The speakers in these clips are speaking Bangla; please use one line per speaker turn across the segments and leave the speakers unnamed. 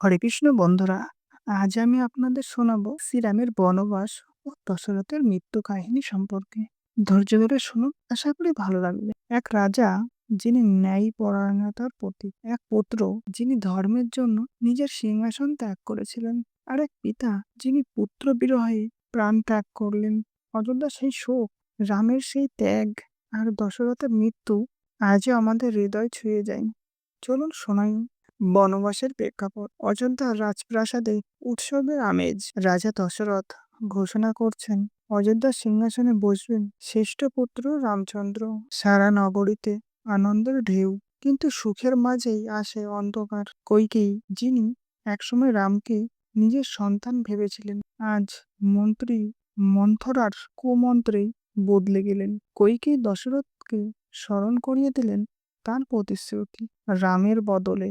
হরে কৃষ্ণ বন্ধুরা, আজ আমি আপনাদের শোনাবো শ্রীরামের বনবাস ও দশরথের মৃত্যু কাহিনী সম্পর্কে। ধৈর্য ধরে শুনুন, আশা করি ভালো লাগবে। এক রাজা যিনি ন্যায় পরায়ণতার প্রতীক, এক পুত্র যিনি ধর্মের জন্য নিজের সিংহাসন ত্যাগ করেছিলেন, আর এক পিতা যিনি পুত্র বিরহে প্রাণ ত্যাগ করলেন। অযোধ্যা সেই শোক, রামের সেই ত্যাগ আর দশরথের মৃত্যু আজও আমাদের হৃদয় ছুঁয়ে যায়। চলুন শোনাই। বনবাসের প্রেক্ষাপট। অযোধ্যার রাজপ্রাসাদে উৎসবের আমেজ, রাজা দশরথ ঘোষণা করছেন অযোধ্যার সিংহাসনে বসবেন শ্রেষ্ঠ পুত্র রামচন্দ্র। সারা নগরীতে আনন্দের ঢেউ, কিন্তু সুখের মাঝেই আসে অন্ধকার। কৈকেয়ী, যিনি একসময় রামকে নিজের সন্তান ভেবেছিলেন, আজ মন্ত্রী মন্থরার কুমন্ত্রে বদলে গেলেন। কৈকেয়ী দশরথকে স্মরণ করিয়ে দিলেন তার প্রতিশ্রুতি, রামের বদলে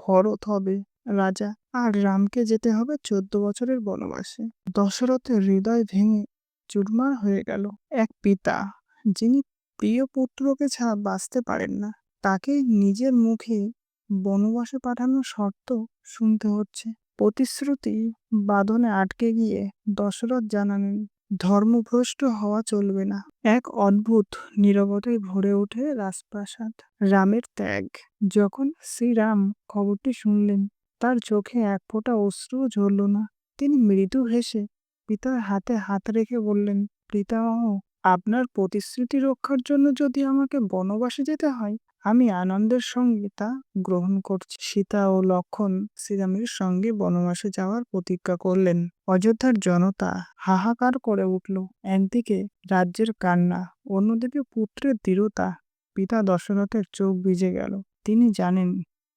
ভরত হবে, রাজা আর রামকে যেতে হবে চোদ্দ বছরের বনবাসে। দশরথের হৃদয় ভেঙে চুরমার হয়ে গেল এক পিতা, যিনি প্রিয় পুত্রকে ছাড়া বাঁচতে পারেন না। তাকে নিজের মুখে বনবাসে পাঠানোর শর্ত শুনতে হচ্ছে। প্রতিশ্রুতি বাঁধনে আটকে গিয়ে দশরথ জানালেন ধর্মভ্রষ্ট হওয়া চলবে না। এক অদ্ভুত নিরবতায় ভরে ওঠে রাজপ্রাসাদ, রামের ত্যাগ। যখন শ্রীরাম খবরটি শুনলেন, তার চোখে এক ফোঁটা অশ্রু ঝরল না। তিনি মৃদু হেসে পিতার হাতে হাত রেখে বললেন, পিতামহ আপনার প্রতিশ্রুতি রক্ষার জন্য যদি আমাকে বনবাসে যেতে হয়, আমি আনন্দের সঙ্গে তা গ্রহণ করছি। সীতা ও লক্ষণ শ্রীরামের সঙ্গে বনবাসে যাওয়ার প্রতিজ্ঞা করলেন। অযোধ্যার জনতা হাহাকার করে উঠল। একদিকে রাজ্যের কান্না, অন্যদিকে পুত্রের দৃঢ়তা। পিতা দশরথের চোখ ভিজে গেল। তিনি জানেন,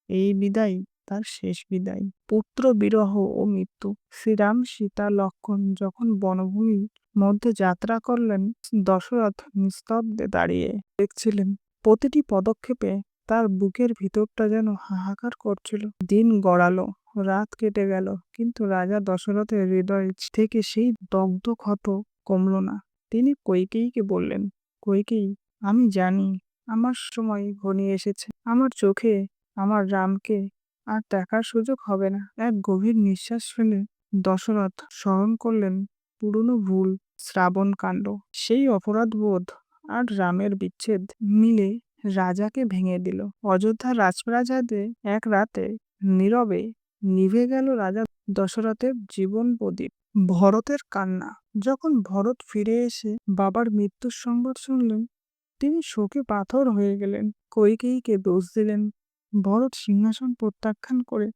এই বিদায় তার শেষ বিদায়। পুত্র বিরহ ও মৃত্যু। শ্রীরাম, সীতা, লক্ষণ যখন বনভূমির মধ্যে যাত্রা করলেন দশরথ নিস্তব্ধে দাঁড়িয়ে। দেখছিলেন প্রতিটি পদক্ষেপে তার বুকের ভিতরটা যেন হাহাকার করছিল। দিন গড়ালো, রাত কেটে গেল, কিন্তু রাজা দশরথের হৃদয় থেকে সেই দগ্ধ ক্ষত কমল না। তিনি কৈকেয়ীকে বললেন, কৈকেয়ী, আমি জানি আমার সময় ঘনিয়ে এসেছে। আমার চোখে, আমার রামকে আর দেখার সুযোগ হবে না। এক গভীর নিঃশ্বাস ফেলে দশরথ স্মরণ করলেন পুরনো ভুল শ্রাবণ কাণ্ড। সেই অপরাধ বোধ আর রামের বিচ্ছেদ মিলে রাজাকে ভেঙে দিল। অযোধ্যার রাজপ্রাসাদে এক রাতে নীরবে নিভে গেল রাজা দশরথের জীবন প্রদীপ। ভরতের কান্না। যখন ভরত ফিরে এসে বাবার মৃত্যুর সংবাদ শুনলেন, তিনি শোকে পাথর হয়ে গেলেন, কৈকেয়ীকে দোষ দিলেন। ভরত সিংহাসন প্রত্যাখ্যান করে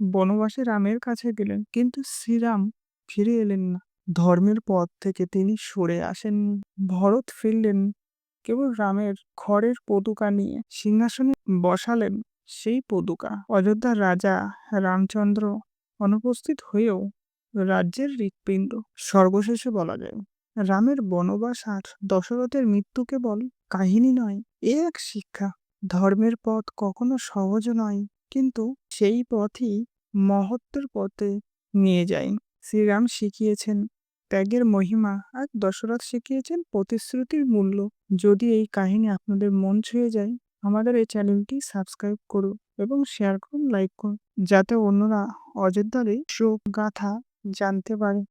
বনবাসে রামের কাছে গেলেন, কিন্তু শ্রীরাম ফিরে এলেন না। ধর্মের পথ থেকে তিনি সরে আসেন। ভরত ফিরলেন, কেবল রামের খড়ের পদুকা নিয়ে সিংহাসনে বসালেন সেই পদুকা। অযোধ্যার রাজা রামচন্দ্র অনুপস্থিত হয়েও রাজ্যের হৃৎপিণ্ড। সর্বশেষে বলা যায়, রামের বনবাস আর দশরথের মৃত্যু কেবল কাহিনী নয়, এ এক শিক্ষা। ধর্মের পথ কখনো সহজ নয়, কিন্তু সেই পথই মহত্বের পথে নিয়ে যায়। শ্রীরাম শিখিয়েছেন ত্যাগের মহিমা আর দশরথ শিখিয়েছেন প্রতিশ্রুতির মূল্য। যদি এই কাহিনী আপনাদের মন ছুঁয়ে যায়, আমাদের এই চ্যানেলটি সাবস্ক্রাইব করুন এবং শেয়ার করুন, লাইক করুন, যাতে অন্যরা অযোধ্যার এই শোক গাথা জানতে পারে।